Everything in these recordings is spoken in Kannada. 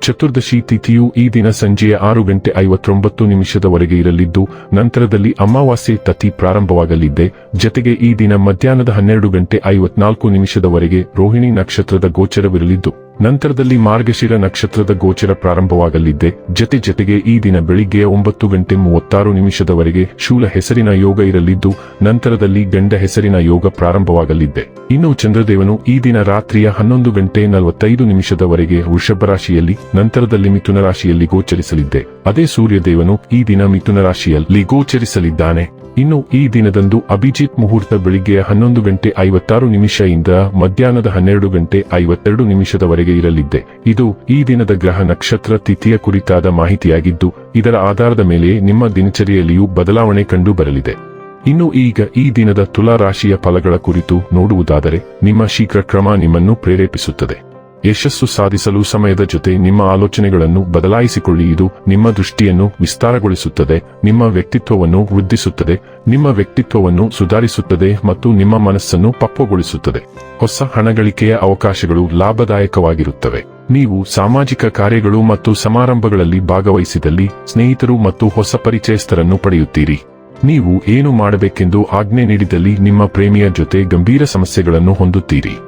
ಚತುರ್ದಶಿ ತಿಥಿಯು ಈ ದಿನ ಸಂಜೆಯ ಆರು ಗಂಟೆ ಐವತ್ತೊಂಬತ್ತು ನಿಮಿಷದವರೆಗೆ ಇರಲಿದ್ದು, ನಂತರದಲ್ಲಿ ಅಮಾವಾಸ್ಯೆ ತತಿ ಪ್ರಾರಂಭವಾಗಲಿದ್ದೆ ಜತೆಗೆ ಈ ದಿನ ಮಧ್ಯಾಹ್ನದ ಹನ್ನೆರಡು ಗಂಟೆ ಐವತ್ನಾಲ್ಕು ನಿಮಿಷದವರೆಗೆ ರೋಹಿಣಿ ನಕ್ಷತ್ರದ ಗೋಚರವಿರಲಿದ್ದು ನಂತರದಲ್ಲಿ ಮಾರ್ಗಶಿರ ನಕ್ಷತ್ರದ ಗೋಚರ ಪ್ರಾರಂಭವಾಗಲಿದ್ದೆ. ಜತೆ ಜತೆಗೆ ಈ ದಿನ ಬೆಳಿಗ್ಗೆ ಒಂಬತ್ತು ಗಂಟೆ ಮೂವತ್ತಾರು ನಿಮಿಷದವರೆಗೆ ಶೂಲ ಹೆಸರಿನ ಯೋಗ ಇರಲಿದ್ದು, ನಂತರದಲ್ಲಿ ಗಂಡ ಹೆಸರಿನ ಯೋಗ ಪ್ರಾರಂಭವಾಗಲಿದ್ದೆ. ಇನ್ನು ಚಂದ್ರದೇವನು ಈ ದಿನ ರಾತ್ರಿಯ ಹನ್ನೊಂದು ಗಂಟೆ ನಲವತ್ತೈದು ನಿಮಿಷದವರೆಗೆ ವೃಷಭ ರಾಶಿಯಲ್ಲಿ, ನಂತರದಲ್ಲಿ ಮಿಥುನ ರಾಶಿಯಲ್ಲಿ ಗೋಚರಿಸಲಿದ್ದೆ. ಅದೇ ಸೂರ್ಯದೇವನು ಈ ದಿನ ಮಿಥುನ ರಾಶಿಯಲ್ಲಿ ಗೋಚರಿಸಲಿದ್ದಾನೆ. ಇನ್ನು ಈ ದಿನದಂದು ಅಭಿಜಿತ್ ಮುಹೂರ್ತ ಬೆಳಿಗ್ಗೆ ಹನ್ನೊಂದು ಗಂಟೆ ಐವತ್ತಾರು ನಿಮಿಷದಿಂದ ಮಧ್ಯಾಹ್ನದ ಹನ್ನೆರಡು ಗಂಟೆ ಐವತ್ತೆರಡು ನಿಮಿಷದವರೆಗೆ ಇರಲಿದ್ದೆ. ಇದು ಈ ದಿನದ ಗ್ರಹ ನಕ್ಷತ್ರ ತಿಥಿಯ ಕುರಿತಾದ ಮಾಹಿತಿಯಾಗಿದ್ದು, ಇದರ ಆಧಾರದ ಮೇಲೆ ನಿಮ್ಮ ದಿನಚರಿಯಲ್ಲಿಯೂ ಬದಲಾವಣೆ ಕಂಡು ಬರಲಿದೆ ಇನ್ನು ಈಗ ಈ ದಿನದ ತುಲಾ ರಾಶಿಯ ಫಲಗಳ ಕುರಿತು ನೋಡುವುದಾದರೆ, ನಿಮ್ಮ ಶೀಘ್ರ ಕ್ರಮ ನಿಮ್ಮನ್ನು ಪ್ರೇರೇಪಿಸುತ್ತದೆ. ಯಶಸ್ಸು ಸಾಧಿಸಲು ಸಮಯದ ಜೊತೆ ನಿಮ್ಮ ಆಲೋಚನೆಗಳನ್ನು ಬದಲಾಯಿಸಿಕೊಳ್ಳಿ. ಇದು ನಿಮ್ಮ ದೃಷ್ಟಿಯನ್ನು ವಿಸ್ತಾರಗೊಳಿಸುತ್ತದೆ, ನಿಮ್ಮ ವ್ಯಕ್ತಿತ್ವವನ್ನು ವೃದ್ಧಿಸುತ್ತದೆ, ನಿಮ್ಮ ವ್ಯಕ್ತಿತ್ವವನ್ನು ಸುಧಾರಿಸುತ್ತದೆ ಮತ್ತು ನಿಮ್ಮ ಮನಸ್ಸನ್ನು ಪಕ್ವಗೊಳಿಸುತ್ತದೆ. ಹೊಸ ಹಣಗಳಿಕೆಯ ಅವಕಾಶಗಳು ಲಾಭದಾಯಕವಾಗಿರುತ್ತವೆ. ನೀವು ಸಾಮಾಜಿಕ ಕಾರ್ಯಗಳು ಮತ್ತು ಸಮಾರಂಭಗಳಲ್ಲಿ ಭಾಗವಹಿಸಿದಲ್ಲಿ ಸ್ನೇಹಿತರು ಮತ್ತು ಹೊಸ ಪರಿಚಯಸ್ಥರನ್ನು ಪಡೆಯುತ್ತೀರಿ. ನೀವು ಏನು ಮಾಡಬೇಕೆಂದು ಆಜ್ಞೆ ನೀಡಿದಲ್ಲಿ ನಿಮ್ಮ ಪ್ರೇಮಿಯ ಜೊತೆ ಗಂಭೀರ ಸಮಸ್ಯೆಗಳನ್ನು ಹೊಂದುತ್ತೀರಿ.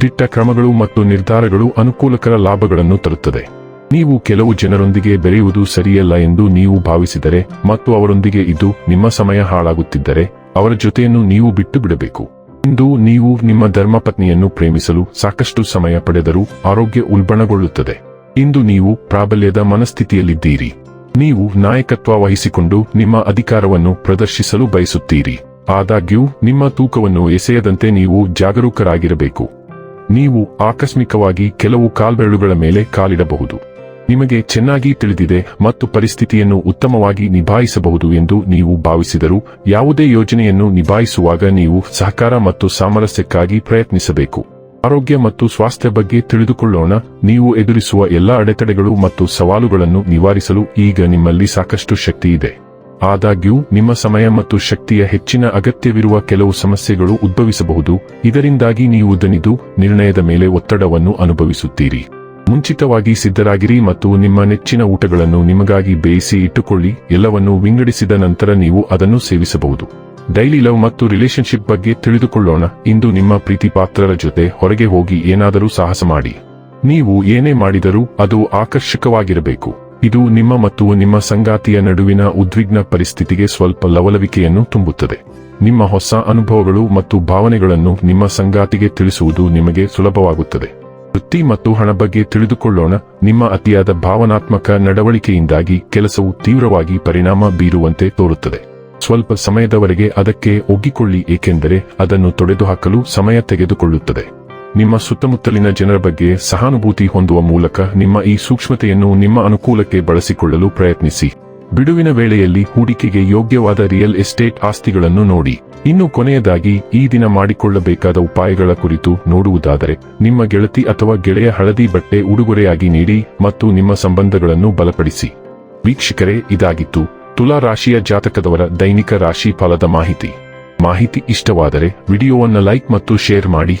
ದಿಟ್ಟ ಕ್ರಮಗಳು ಮತ್ತು ನಿರ್ಧಾರಗಳು ಅನುಕೂಲಕರ ಲಾಭಗಳನ್ನು ತರುತ್ತದೆ. ನೀವು ಕೆಲವು ಜನರೊಂದಿಗೆ ಬೆರೆಯುವುದು ಸರಿಯಲ್ಲ ಎಂದು ನೀವು ಭಾವಿಸಿದರೆ ಮತ್ತು ಅವರೊಂದಿಗೆ ಇದು ನಿಮ್ಮ ಸಮಯ ಹಾಳಾಗುತ್ತಿದ್ದರೆ ಅವರ ಜೊತೆಯನ್ನು ನೀವು ಬಿಟ್ಟು ಬಿಡಬೇಕು ಇಂದು ನೀವು ನಿಮ್ಮ ಧರ್ಮಪತ್ನಿಯನ್ನು ಪ್ರೇಮಿಸಲು ಸಾಕಷ್ಟು ಸಮಯ ಪಡೆದರೂ ಆರೋಗ್ಯ ಉಲ್ಬಣಗೊಳ್ಳುತ್ತದೆ. ಇಂದು ನೀವು ಪ್ರಾಬಲ್ಯದ ಮನಸ್ಥಿತಿಯಲ್ಲಿದ್ದೀರಿ. ನೀವು ನಾಯಕತ್ವ ವಹಿಸಿಕೊಂಡು ನಿಮ್ಮ ಅಧಿಕಾರವನ್ನು ಪ್ರದರ್ಶಿಸಲು ಬಯಸುತ್ತೀರಿ. ಆದಾಗ್ಯೂ, ನಿಮ್ಮ ತೂಕವನ್ನು ಎಸೆಯದಂತೆ ನೀವು ಜಾಗರೂಕರಾಗಿರಬೇಕು. ನೀವು ಆಕಸ್ಮಿಕವಾಗಿ ಕೆಲವು ಕಾಲ್ಬೆರಳುಗಳ ಮೇಲೆ ಕಾಲಿಡಬಹುದು. ನಿಮಗೆ ಚೆನ್ನಾಗಿ ತಿಳಿದಿದೆ ಮತ್ತು ಪರಿಸ್ಥಿತಿಯನ್ನು ಉತ್ತಮವಾಗಿ ನಿಭಾಯಿಸಬಹುದು ಎಂದು ನೀವು ಭಾವಿಸಿದರೂ, ಯಾವುದೇ ಯೋಜನೆಯನ್ನು ನಿಭಾಯಿಸುವಾಗ ನೀವು ಸಹಕಾರ ಮತ್ತು ಸಾಮರಸ್ಯಕ್ಕಾಗಿ ಪ್ರಯತ್ನಿಸಬೇಕು. ಆರೋಗ್ಯ ಮತ್ತು ಸ್ವಾಸ್ಥ್ಯ ಬಗ್ಗೆ ತಿಳಿದುಕೊಳ್ಳೋಣ. ನೀವು ಎದುರಿಸುವ ಎಲ್ಲಾ ಅಡೆತಡೆಗಳು ಮತ್ತು ಸವಾಲುಗಳನ್ನು ನಿವಾರಿಸಲು ಈಗ ನಿಮ್ಮಲ್ಲಿ ಸಾಕಷ್ಟು ಶಕ್ತಿ ಇದೆ. ಆದಾಗ್ಯೂ, ನಿಮ್ಮ ಸಮಯ ಮತ್ತು ಶಕ್ತಿಯ ಹೆಚ್ಚಿನ ಅಗತ್ಯವಿರುವ ಕೆಲವು ಸಮಸ್ಯೆಗಳು ಉದ್ಭವಿಸಬಹುದು, ಇದರಿಂದಾಗಿ ನೀವು ದನಿದು ನಿರ್ಣಯದ ಮೇಲೆ ಒತ್ತಡವನ್ನು ಅನುಭವಿಸುತ್ತೀರಿ. ಮುಂಚಿತವಾಗಿ ಸಿದ್ಧರಾಗಿರಿ ಮತ್ತು ನಿಮ್ಮ ನೆಚ್ಚಿನ ಊಟಗಳನ್ನು ನಿಮಗಾಗಿ ಬೇಯಿಸಿ ಇಟ್ಟುಕೊಳ್ಳಿ, ಎಲ್ಲವನ್ನೂ ವಿಂಗಡಿಸಿದ ನಂತರ ನೀವು ಅದನ್ನು ಸೇವಿಸಬಹುದು. ಡೈಲಿ ಲವ್ ಮತ್ತು ರಿಲೇಶನ್ಶಿಪ್ ಬಗ್ಗೆ ತಿಳಿದುಕೊಳ್ಳೋಣ, ಇಂದು ನಿಮ್ಮ ಪ್ರೀತಿ ಪಾತ್ರರ ಜೊತೆ ಹೊರಗೆ ಹೋಗಿ ಏನಾದರೂ ಸಾಹಸ ಮಾಡಿ. ನೀವು ಏನೇ ಮಾಡಿದರೂ ಅದು ಆಕರ್ಷಕವಾಗಿರಬೇಕು. ಇದು ನಿಮ್ಮ ಮತ್ತು ನಿಮ್ಮ ಸಂಗಾತಿಯ ನಡುವಿನ ಉದ್ವಿಗ್ನ ಪರಿಸ್ಥಿತಿಗೆ ಸ್ವಲ್ಪ ಲವಲವಿಕೆಯನ್ನು ತುಂಬುತ್ತದೆ. ನಿಮ್ಮ ಹೊಸ ಅನುಭವಗಳು ಮತ್ತು ಭಾವನೆಗಳನ್ನು ನಿಮ್ಮ ಸಂಗಾತಿಗೆ ತಿಳಿಸುವುದು ನಿಮಗೆ ಸುಲಭವಾಗುತ್ತದೆ. ವೃತ್ತಿ ಮತ್ತು ಹಣ ಬಗ್ಗೆ ತಿಳಿದುಕೊಳ್ಳೋಣ. ನಿಮ್ಮ ಅತಿಯಾದ ಭಾವನಾತ್ಮಕ ನಡವಳಿಕೆಯಿಂದಾಗಿ ಕೆಲಸವು ತೀವ್ರವಾಗಿ ಪರಿಣಾಮ ಬೀರುವಂತೆ ತೋರುತ್ತದೆ. ಸ್ವಲ್ಪ ಸಮಯದವರೆಗೆ ಅದಕ್ಕೆ ಒಗ್ಗಿಕೊಳ್ಳಿ, ಏಕೆಂದರೆ ಅದನ್ನು ತೊಡೆದುಹಾಕಲು ಸಮಯ ತೆಗೆದುಕೊಳ್ಳುತ್ತದೆ. ನಿಮ್ಮ ಸುತ್ತಮುತ್ತಲಿನ ಜನರ ಬಗ್ಗೆ ಸಹಾನುಭೂತಿ ಹೊಂದುವ ಮೂಲಕ ನಿಮ್ಮ ಈ ಸೂಕ್ಷ್ಮತೆಯನ್ನು ನಿಮ್ಮ ಅನುಕೂಲಕ್ಕೆ ಬಳಸಿಕೊಳ್ಳಲು ಪ್ರಯತ್ನಿಸಿ. ಬಿಡುವಿನ ವೇಳೆಯಲ್ಲಿ ಹೂಡಿಕೆಗೆ ಯೋಗ್ಯವಾದ ರಿಯಲ್ ಎಸ್ಟೇಟ್ ಆಸ್ತಿಗಳನ್ನು ನೋಡಿ. ಇನ್ನು ಕೊನೆಯದಾಗಿ, ಈ ದಿನ ಮಾಡಿಕೊಳ್ಳಬೇಕಾದ ಉಪಾಯಗಳ ಕುರಿತು ನೋಡುವುದಾದರೆ, ನಿಮ್ಮ ಗೆಳತಿ ಅಥವಾ ಗೆಳೆಯ ಹಳದಿ ಬಟ್ಟೆ ಉಡುಗೊರೆಯಾಗಿ ನೀಡಿ ಮತ್ತು ನಿಮ್ಮ ಸಂಬಂಧಗಳನ್ನು ಬಲಪಡಿಸಿ. ವೀಕ್ಷಕರೇ, ಇದಾಗಿತ್ತು ತುಲಾ ರಾಶಿಯ ಜಾತಕದವರ ದೈನಿಕ ರಾಶಿ ಫಲದ ಮಾಹಿತಿ. ಮಾಹಿತಿ ಇಷ್ಟವಾದರೆ, ವಿಡಿಯೋವನ್ನು ಲೈಕ್ ಮತ್ತು ಶೇರ್ ಮಾಡಿ.